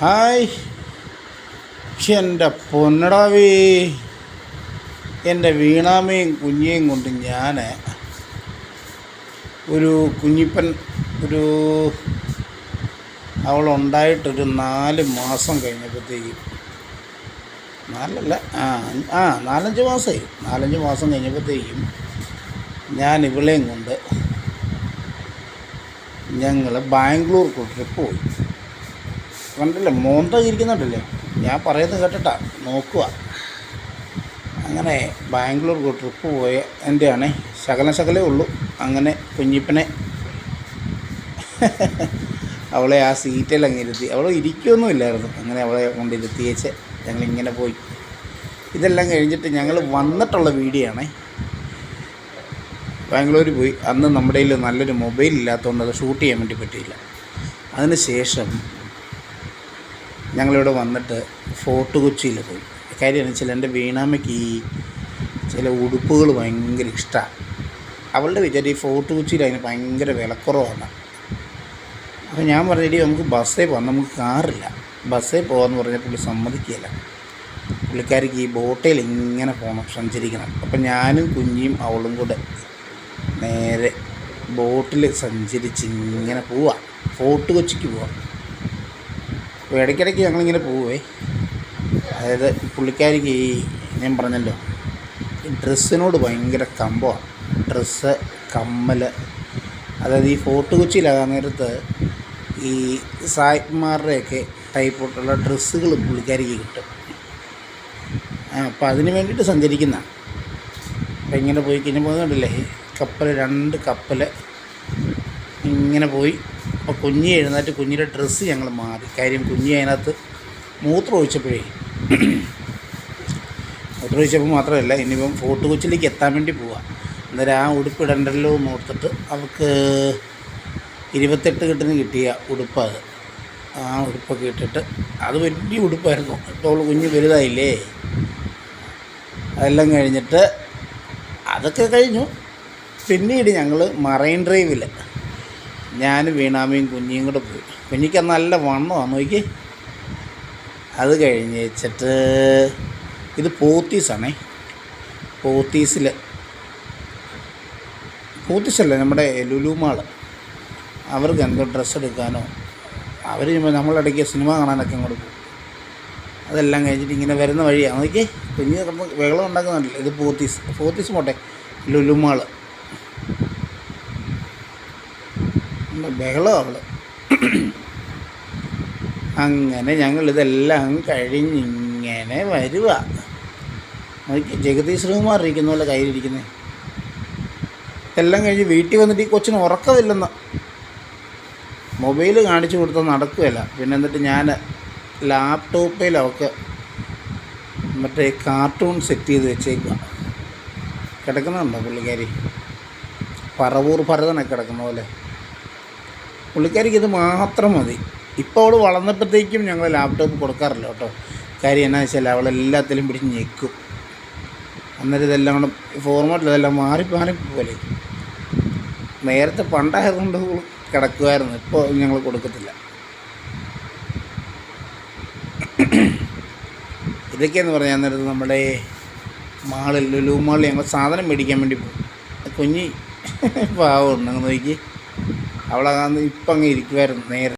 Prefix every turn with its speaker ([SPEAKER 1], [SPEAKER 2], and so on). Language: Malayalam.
[SPEAKER 1] ഹായ്. എന്റെ പൊന്നടാവേ. എന്റെ വീണാമയും കുഞ്ഞിയും കൊണ്ട് ഞാൻ ഒരു കുഞ്ഞിപ്പൻ ഒരു അവളുണ്ടായിട്ടൊരു നാല് മാസം കഴിഞ്ഞപ്പോഴത്തേക്കും നാലല്ല ആ ആ നാലഞ്ച് മാസമായി നാലഞ്ച് മാസം കഴിഞ്ഞപ്പോഴത്തേക്കും ഞാൻ ഇവളെയും കൊണ്ട് ഞങ്ങൾ ബാംഗ്ലൂർക്ക് ട്രിപ്പ് പോയി. കണ്ടില്ലേ? മോന്ത ഇരിക്കുന്നുണ്ടല്ലേ ഞാൻ പറയുന്നത് കേട്ടിട്ടാ. നോക്കുക അങ്ങനെ ബാംഗ്ലൂർക്ക് ട്രിപ്പ് പോയ എന്റെയാണ് ശകലം ശകലേ ഉള്ളൂ. അങ്ങനെ കുഞ്ഞിപ്പനെ അവളെ ആ സീറ്റിൽ അങ്ങ് ഇരുത്തി. അവൾ ഇരിക്കുകയൊന്നും ഇല്ലായിരുന്നു. അങ്ങനെ അവളെ ഞങ്ങൾ ഞങ്ങളിങ്ങനെ പോയി. ഇതെല്ലാം കഴിഞ്ഞിട്ട് ഞങ്ങൾ വന്നിട്ടുള്ള വീഡിയോ ആണേ ബാംഗ്ലൂർ പോയി. അന്ന് നമ്മുടെ കയ്യിൽ നല്ലൊരു മൊബൈൽ ഇല്ലാത്തതുകൊണ്ട് അത് ഷൂട്ട് ചെയ്യാൻ വേണ്ടി പറ്റിയില്ല. അതിന് ശേഷം ഞങ്ങളിവിടെ വന്നിട്ട് ഫോർട്ട് കൊച്ചിയിൽ പോയി. കാര്യമെന്ന് വെച്ചാൽ എന്റെ വീണാമ്മയ്ക്ക് ഈ ചില ഉടുപ്പുകൾ ഭയങ്കര ഇഷ്ടമാണ് അവളുടെ വിചാരം ഈ ഫോർട്ട് കൊച്ചിയിൽ അതിന് ഭയങ്കര വിലക്കുറവാണ്. അപ്പോൾ ഞാൻ പറഞ്ഞിട്ട് നമുക്ക് ബസ്സേ പോകാം നമുക്ക് കാറില്ല. ബസ്സേ പോകാമെന്ന് പറഞ്ഞാൽ പുള്ളി സമ്മതിക്കില്ല പുള്ളിക്കാരിക്ക് ഈ ബോട്ടിൽ ഇങ്ങനെ പോകണം സഞ്ചരിക്കണം. അപ്പം ഞാനും കുഞ്ഞിയും അവളും കൂടെ നേരെ ബോട്ടിൽ സഞ്ചരിച്ച് ഇങ്ങനെ പോവാം. ഫോർട്ട് കൊച്ചിക്ക് പോവാം. അപ്പോൾ ഇടയ്ക്കിടയ്ക്ക് ഞങ്ങളിങ്ങനെ പോവേ. അതായത് പുള്ളിക്കാരിക്ക് ഈ ഞാൻ പറഞ്ഞല്ലോ ഡ്രസ്സിനോട് ഭയങ്കര കമ്പമാണ് ഡ്രസ്സ് കമ്മൽ അതായത് ഈ ഫോർട്ട് കൊച്ചിയിലാകാൻ നേരത്ത് ഈ സായിപ്പ്മാരുടെയൊക്കെ ടൈപ്പോട്ടുള്ള ഡ്രസ്സുകൾ പുള്ളിക്കാരിക്ക് കിട്ടും. അപ്പോൾ അതിന് വേണ്ടിയിട്ട് സഞ്ചരിക്കുന്ന. അപ്പം ഇങ്ങനെ പോയി കഴിഞ്ഞപ്പോൾ കണ്ടില്ലേ കപ്പൽ രണ്ട് കപ്പൽ ഇങ്ങനെ പോയി അപ്പോൾ കുഞ്ഞി എഴുന്നേറ്റ് കുഞ്ഞിന്റെ ഡ്രസ്സ് ഞങ്ങൾ മാറി കാര്യം കുഞ്ഞി അതിനകത്ത് മൂത്രം ഒഴിച്ചപ്പോഴേ മൂത്രം ഒഴിച്ചപ്പോൾ മാത്രമല്ല ഇനിയിപ്പം ഫോർട്ട് കൊച്ചിലേക്ക് എത്താൻ വേണ്ടി പോവാം. അന്നേരം ആ ഉടുപ്പ് ഇടണ്ടല്ലോ എന്ന് ഓർത്തിട്ട് അവൾക്ക് ഇരുപത്തെട്ട് കെട്ടിന് കിട്ടിയ ഉടുപ്പത് ആ ഉടുപ്പൊക്കെ ഇട്ടിട്ട് അത് വലിയ ഉടുപ്പായിരുന്നു. ഇപ്പോൾ അവൾ കുഞ്ഞ് വലുതായില്ലേ? അതെല്ലാം കഴിഞ്ഞിട്ട് അതൊക്കെ കഴിഞ്ഞു. പിന്നീട് ഞങ്ങൾ മറൈൻ ഡ്രൈവിൽ ഞാൻ വീണാമയും കുഞ്ഞിയും കൂടെ പോയി. കുഞ്ഞിക്ക് നല്ല വണ്ണമാണ് നോക്കി അത് കഴിഞ്ഞ് വെച്ചിട്ട് ഇത് പോത്തീസാണേ. പോത്തീസിൽ പോത്തീസല്ല നമ്മുടെ ലുലുമാൾ അവർക്ക് എന്തോ ഡ്രസ്സ് എടുക്കാനോ അവർ നമ്മളിടയ്ക്ക് സിനിമ കാണാനൊക്കെ അങ്ങോട്ട് പോകും. അതെല്ലാം കഴിഞ്ഞിട്ട് ഇങ്ങനെ വരുന്ന വഴിയാണ് നോക്കി കുഞ്ഞ് വെള്ളം ഉണ്ടാക്കുന്നുണ്ടല്ലോ ഇത് പോത്തീസ്. പോത്തീസ് പോട്ടെ ലുലുമാൾ ബഹളം അവൾ അങ്ങനെ ഞങ്ങൾ ഇതെല്ലാം കഴിഞ്ഞിങ്ങനെ വരുക ജഗദീഷ് ശ്രീകുമാർ ഇരിക്കുന്ന പോലെ കയ്യിലിരിക്കുന്നത് എല്ലാം കഴിഞ്ഞ് വീട്ടിൽ വന്നിട്ട് ഈ കൊച്ചിന് ഉറക്കമില്ലെന്ന്. മൊബൈൽ കാണിച്ചു കൊടുത്ത നടക്കുകയില്ല. പിന്നെ എന്നിട്ട് ഞാൻ ലാപ്ടോപ്പിൽ അവൾക്ക് മറ്റേ കാർട്ടൂൺ സെറ്റ് ചെയ്ത് വെച്ചേക്കുക കിടക്കുന്നുണ്ടോ പുള്ളിക്കാരി? പറവൂർ ഭരതനൊക്കെ കിടക്കുന്ന പോലെ. പുള്ളിക്കാരിക്ക് ഇത് മാത്രം മതി. ഇപ്പോൾ അവൾ വളർന്നപ്പോഴത്തേക്കും ഞങ്ങൾ ലാപ്ടോപ്പ് കൊടുക്കാറില്ല കേട്ടോ. കാര്യം എന്നാ വെച്ചാൽ അവളെല്ലാത്തിലും പിടിച്ച് ഞെക്കും. അന്നേരം ഇതെല്ലാം കൂടെ ഫോർമാറ്റിൽ ഇതെല്ലാം മാറി മാറി പോലെ നേരത്തെ പണ്ടായതുകൊണ്ട് കിടക്കുമായിരുന്നു ഇപ്പോൾ ഞങ്ങൾ കൊടുക്കത്തില്ല. ഇതൊക്കെയെന്ന് പറഞ്ഞാൽ അന്നേരത്ത് നമ്മുടെ മാളിൽ ലുലു മാളിൽ ഞങ്ങൾ സാധനം മേടിക്കാൻ വേണ്ടി പോകും കുഞ്ഞി പാവമുണ്ട് അങ്ങ് നോക്കി. അവളങ്ങ് ഇപ്പം അങ്ങ് ഇരിക്കുമായിരുന്നു നേരെ.